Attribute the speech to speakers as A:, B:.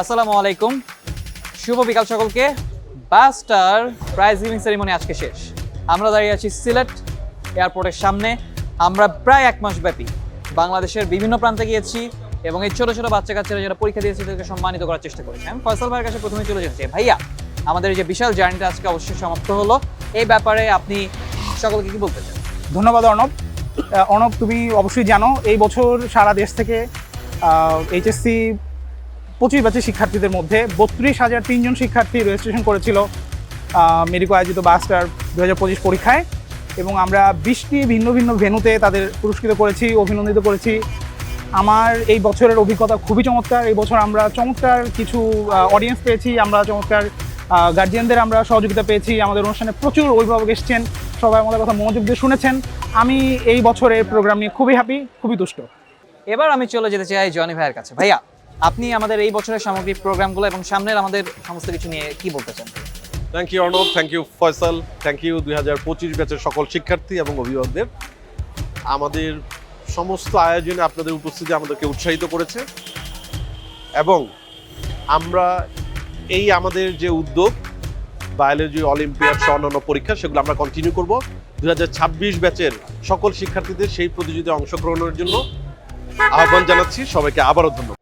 A: আসসালামু আলাইকুম। শুভ বিকাল সকলকে। বাস্টার প্রাইজ গিভিং সেরিমনি আজকে শেষ। আমরা দাঁড়িয়ে আছি সিলেট এয়ারপোর্টের সামনে। আমরা প্রায় এক মাস ব্যাপী বাংলাদেশের বিভিন্ন প্রান্তে গিয়েছি এবং এই ছোটো ছোটো বাচ্চা কাচ্চারা যারা পরীক্ষা দিয়েছে তাদেরকে সম্মানিত করার চেষ্টা করেছি। আমি ফয়সাল ভাইয়ের কাছে প্রথমে চলে যেতে চাই। ভাইয়া, আমাদের এই যে বিশাল জার্নিটা আজকে অবশ্যই সমাপ্ত হলো। এই ব্যাপারে আপনি সকলকে কি বলতে চান?
B: ধন্যবাদ, অর্ণব। অর্ণব, তুমি অবশ্যই জানো, এই বছর সারা দেশ থেকে এইচএসসি পঁচিশ ব্যাচের শিক্ষার্থীদের মধ্যে বত্রিশ হাজার তিনজন শিক্ষার্থী রেজিস্ট্রেশন করেছিল মেডিকো আয়োজিত বাস্টার দু হাজার পঁচিশ পরীক্ষায়। এবং আমরা বিশটি ভিন্ন ভিন্ন ভেন্যুতে তাদের পুরস্কৃত করেছি, অভিনন্দিত করেছি। আমার এই বছরের অভিজ্ঞতা খুবই চমৎকার। এই বছর আমরা চমৎকার কিছু অডিয়েন্স পেয়েছি, আমরা চমৎকার গার্জিয়ানদের আমরা সহযোগিতা পেয়েছি। আমাদের অনুষ্ঠানে প্রচুর অভিভাবক এসেছেন, সবাই আমাদের কথা মনোযোগ দিয়ে শুনেছেন। আমি এই বছরের প্রোগ্রাম নিয়ে খুবই হ্যাপি খুবই তুষ্ট।
A: এবার আমি চলে যেতে চাই জনি ভাইয়ের কাছে। ভাইয়া আপনি আমাদের এই বছরের সামগ্রিক প্রোগ্রামগুলো এবং সামনের আমাদের সমস্ত কিছু নিয়ে কি বলতে চান?
C: Thank you Arnab thank you Faisal thank you দুই হাজার পঁচিশ ব্যাচের সকল শিক্ষার্থী এবং অভিভাবকদের। আমাদের সমস্ত আয়োজনে আপনাদের উপস্থিতি আমাদেরকে উৎসাহিত করেছে। এবং আমরা এই আমাদের যে উদ্যোগ, বায়োলজি অলিম্পিয়াড অন্যান্য পরীক্ষা, সেগুলো আমরা কন্টিনিউ করব। দু হাজার ছাব্বিশ ব্যাচের সকল শিক্ষার্থীদের সেই প্রতিযোগিতায় অংশগ্রহণের জন্য আহ্বান জানাচ্ছি। সবাইকে আবারও ধন্যবাদ।